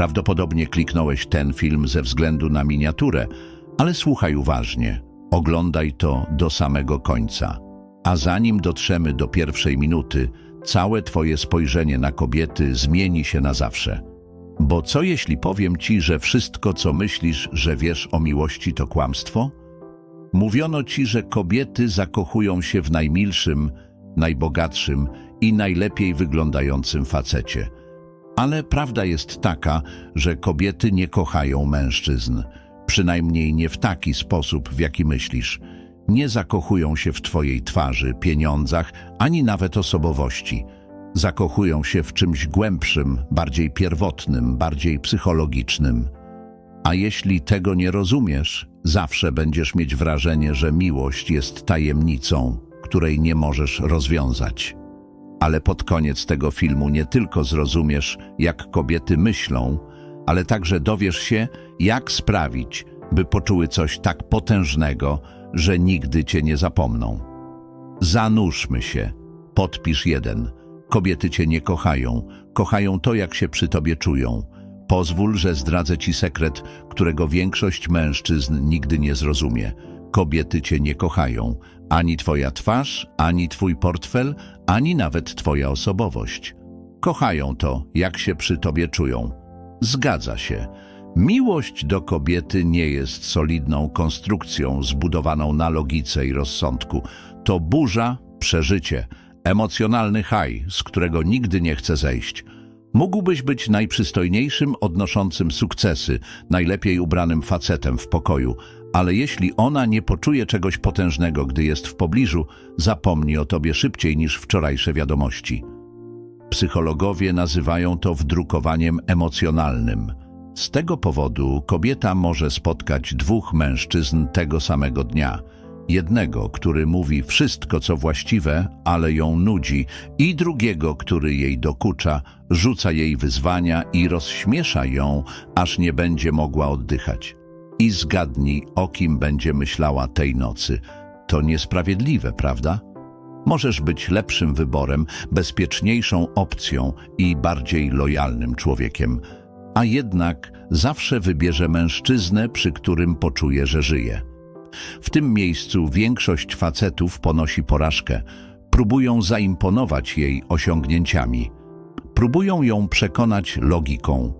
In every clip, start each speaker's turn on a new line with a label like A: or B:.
A: Prawdopodobnie kliknąłeś ten film ze względu na miniaturę, ale słuchaj uważnie. Oglądaj to do samego końca. A zanim dotrzemy do pierwszej minuty, całe twoje spojrzenie na kobiety zmieni się na zawsze. Bo co jeśli powiem ci, że wszystko, co myślisz, że wiesz o miłości, to kłamstwo? Mówiono ci, że kobiety zakochują się w najmilszym, najbogatszym i najlepiej wyglądającym facecie. Ale prawda jest taka, że kobiety nie kochają mężczyzn. Przynajmniej nie w taki sposób, w jaki myślisz. Nie zakochują się w twojej twarzy, pieniądzach, ani nawet osobowości. Zakochują się w czymś głębszym, bardziej pierwotnym, bardziej psychologicznym. A jeśli tego nie rozumiesz, zawsze będziesz mieć wrażenie, że miłość jest tajemnicą, której nie możesz rozwiązać. Ale pod koniec tego filmu nie tylko zrozumiesz, jak kobiety myślą, ale także dowiesz się, jak sprawić, by poczuły coś tak potężnego, że nigdy cię nie zapomną. Zanurzmy się. Podpisz jeden. Kobiety cię nie kochają. Kochają to, jak się przy tobie czują. Pozwól, że zdradzę ci sekret, którego większość mężczyzn nigdy nie zrozumie. Kobiety cię nie kochają. Ani twoja twarz, ani twój portfel, ani nawet twoja osobowość. Kochają to, jak się przy tobie czują. Zgadza się. Miłość do kobiety nie jest solidną konstrukcją zbudowaną na logice i rozsądku. To burza, przeżycie, emocjonalny haj, z którego nigdy nie chce zejść. Mógłbyś być najprzystojniejszym, odnoszącym sukcesy, najlepiej ubranym facetem w pokoju, ale jeśli ona nie poczuje czegoś potężnego, gdy jest w pobliżu, zapomni o tobie szybciej niż wczorajsze wiadomości. Psychologowie nazywają to wdrukowaniem emocjonalnym. Z tego powodu kobieta może spotkać dwóch mężczyzn tego samego dnia. Jednego, który mówi wszystko co właściwe, ale ją nudzi, i drugiego, który jej dokucza, rzuca jej wyzwania i rozśmiesza ją, aż nie będzie mogła oddychać. I zgadnij, o kim będzie myślała tej nocy. To niesprawiedliwe, prawda? Możesz być lepszym wyborem, bezpieczniejszą opcją i bardziej lojalnym człowiekiem, a jednak zawsze wybierze mężczyznę, przy którym poczuje, że żyje. W tym miejscu większość facetów ponosi porażkę, próbują zaimponować jej osiągnięciami, próbują ją przekonać logiką,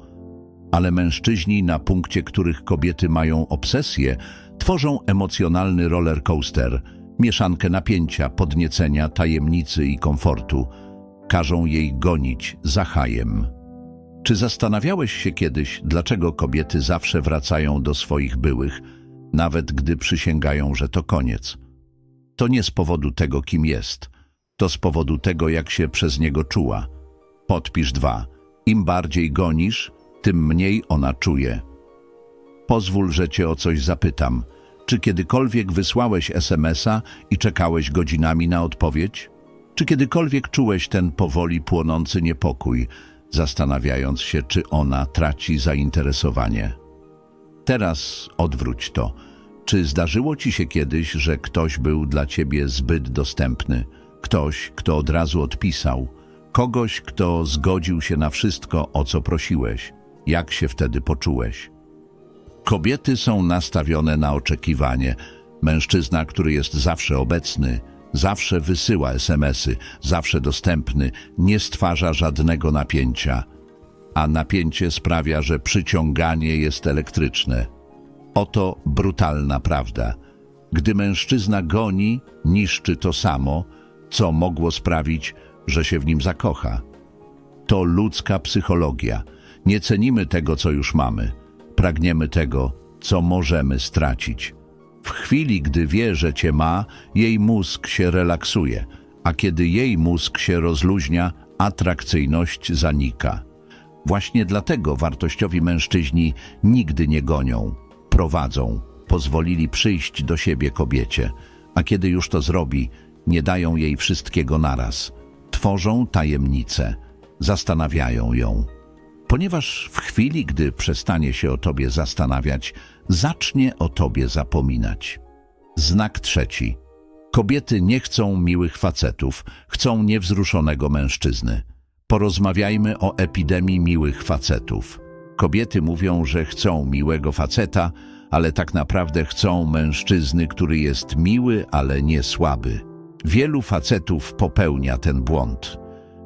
A: ale mężczyźni, na punkcie których kobiety mają obsesję, tworzą emocjonalny roller coaster, mieszankę napięcia, podniecenia, tajemnicy i komfortu. Każą jej gonić za hajem. Czy zastanawiałeś się kiedyś, dlaczego kobiety zawsze wracają do swoich byłych, nawet gdy przysięgają, że to koniec? To nie z powodu tego, kim jest. To z powodu tego, jak się przez niego czuła. Podpisz dwa. Im bardziej gonisz, tym mniej ona czuje. Pozwól, że cię o coś zapytam. Czy kiedykolwiek wysłałeś SMS-a i czekałeś godzinami na odpowiedź? Czy kiedykolwiek czułeś ten powoli płonący niepokój, zastanawiając się, czy ona traci zainteresowanie? Teraz odwróć to. Czy zdarzyło ci się kiedyś, że ktoś był dla ciebie zbyt dostępny? Ktoś, kto od razu odpisał? Kogoś, kto zgodził się na wszystko, o co prosiłeś? Jak się wtedy poczułeś? Kobiety są nastawione na oczekiwanie. Mężczyzna, który jest zawsze obecny, zawsze wysyła SMS-y, zawsze dostępny, nie stwarza żadnego napięcia, a napięcie sprawia, że przyciąganie jest elektryczne. Oto brutalna prawda. Gdy mężczyzna goni, niszczy to samo, co mogło sprawić, że się w nim zakocha. To ludzka psychologia. Nie cenimy tego, co już mamy. Pragniemy tego, co możemy stracić. W chwili, gdy wie, że cię ma, jej mózg się relaksuje, a kiedy jej mózg się rozluźnia, atrakcyjność zanika. Właśnie dlatego wartościowi mężczyźni nigdy nie gonią, prowadzą, pozwolili przyjść do siebie kobiecie, a kiedy już to zrobi, nie dają jej wszystkiego naraz. Tworzą tajemnicę, zastanawiają ją ponieważ w chwili, gdy przestanie się o tobie zastanawiać, zacznie o tobie zapominać. Znak trzeci. Kobiety nie chcą miłych facetów, chcą niewzruszonego mężczyzny. Porozmawiajmy o epidemii miłych facetów. Kobiety mówią, że chcą miłego faceta, ale tak naprawdę chcą mężczyzny, który jest miły, ale nie słaby. Wielu facetów popełnia ten błąd.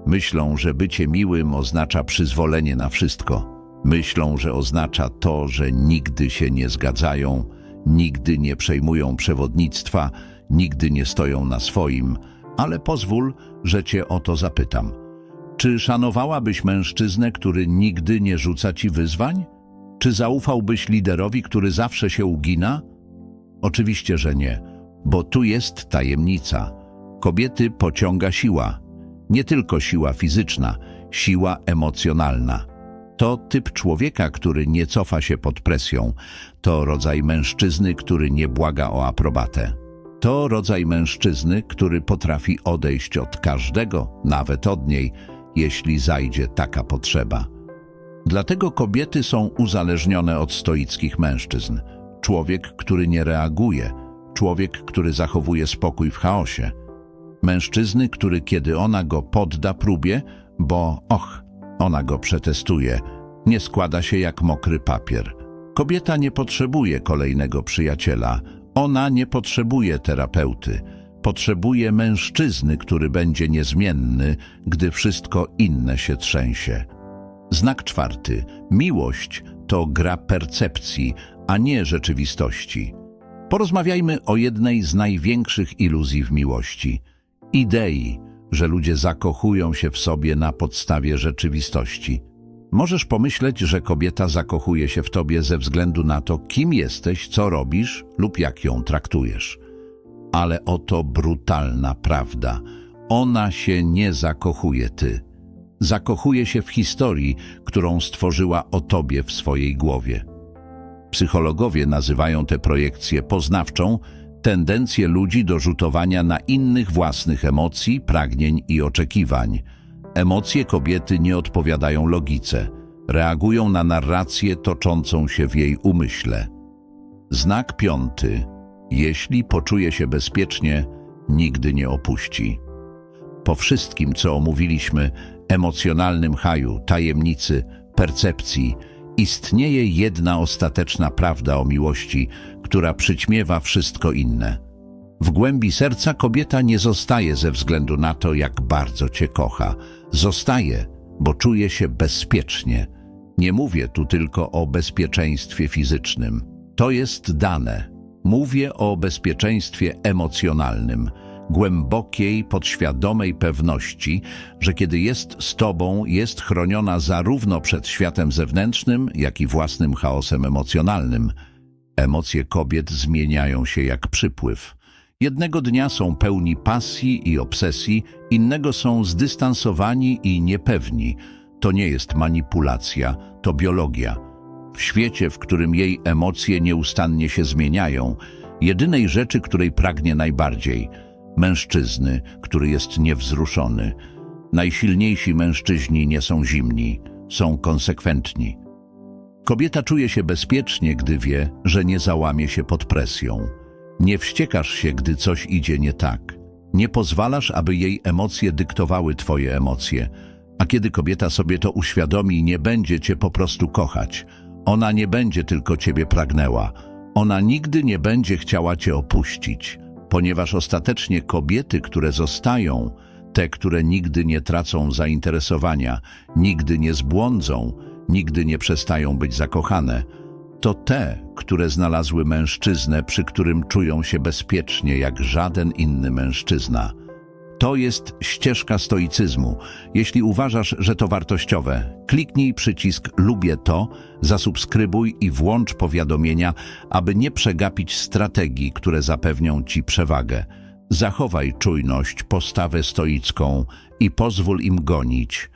A: Myślą, że bycie miłym oznacza przyzwolenie na wszystko. Myślą, że oznacza to, że nigdy się nie zgadzają, nigdy nie przejmują przewodnictwa, nigdy nie stoją na swoim, ale pozwól, że cię o to zapytam. Czy szanowałabyś mężczyznę, który nigdy nie rzuca ci wyzwań? Czy zaufałbyś liderowi, który zawsze się ugina? Oczywiście, że nie, bo tu jest tajemnica. Kobiety pociąga siła. Nie tylko siła fizyczna, siła emocjonalna. To typ człowieka, który nie cofa się pod presją. To rodzaj mężczyzny, który nie błaga o aprobatę. To rodzaj mężczyzny, który potrafi odejść od każdego, nawet od niej, jeśli zajdzie taka potrzeba. Dlatego kobiety są uzależnione od stoickich mężczyzn. Człowiek, który nie reaguje, człowiek, który zachowuje spokój w chaosie. Mężczyzny, który kiedy ona go podda próbie, bo och, ona go przetestuje, nie składa się jak mokry papier. Kobieta nie potrzebuje kolejnego przyjaciela, ona nie potrzebuje terapeuty. Potrzebuje mężczyzny, który będzie niezmienny, gdy wszystko inne się trzęsie. Znak czwarty. Miłość to gra percepcji, a nie rzeczywistości. Porozmawiajmy o jednej z największych iluzji w miłości. Idei, że ludzie zakochują się w sobie na podstawie rzeczywistości. Możesz pomyśleć, że kobieta zakochuje się w tobie ze względu na to, kim jesteś, co robisz lub jak ją traktujesz. Ale oto brutalna prawda. Ona się nie zakochuje ty. Zakochuje się w historii, którą stworzyła o tobie w swojej głowie. Psychologowie nazywają tę projekcję poznawczą, tendencję ludzi do rzutowania na innych własnych emocji, pragnień i oczekiwań. Emocje kobiety nie odpowiadają logice, reagują na narrację toczącą się w jej umyśle. Znak piąty. Jeśli poczuje się bezpiecznie, nigdy nie opuści. Po wszystkim, co omówiliśmy, emocjonalnym haju, tajemnicy, percepcji, istnieje jedna ostateczna prawda o miłości, która przyćmiewa wszystko inne. W głębi serca kobieta nie zostaje ze względu na to, jak bardzo cię kocha. Zostaje, bo czuje się bezpiecznie. Nie mówię tu tylko o bezpieczeństwie fizycznym. To jest dane. Mówię o bezpieczeństwie emocjonalnym, głębokiej, podświadomej pewności, że kiedy jest z tobą, jest chroniona zarówno przed światem zewnętrznym, jak i własnym chaosem emocjonalnym. Emocje kobiet zmieniają się jak przypływ. Jednego dnia są pełni pasji i obsesji, innego są zdystansowani i niepewni. To nie jest manipulacja, to biologia. W świecie, w którym jej emocje nieustannie się zmieniają, jedynej rzeczy, której pragnie najbardziej mężczyzny, który jest niewzruszony. Najsilniejsi mężczyźni nie są zimni, są konsekwentni. Kobieta czuje się bezpiecznie, gdy wie, że nie załamie się pod presją. Nie wściekasz się, gdy coś idzie nie tak. Nie pozwalasz, aby jej emocje dyktowały twoje emocje. A kiedy kobieta sobie to uświadomi, nie będzie cię po prostu kochać. Ona nie będzie tylko ciebie pragnęła. Ona nigdy nie będzie chciała cię opuścić, ponieważ ostatecznie kobiety, które zostają, te, które nigdy nie tracą zainteresowania, nigdy nie zbłądzą, nigdy nie przestają być zakochane, to te, które znalazły mężczyznę, przy którym czują się bezpiecznie jak żaden inny mężczyzna. To jest ścieżka stoicyzmu. Jeśli uważasz, że to wartościowe, kliknij przycisk Lubię to, zasubskrybuj i włącz powiadomienia, aby nie przegapić strategii, które zapewnią Ci przewagę. Zachowaj czujność, postawę stoicką i pozwól im gonić,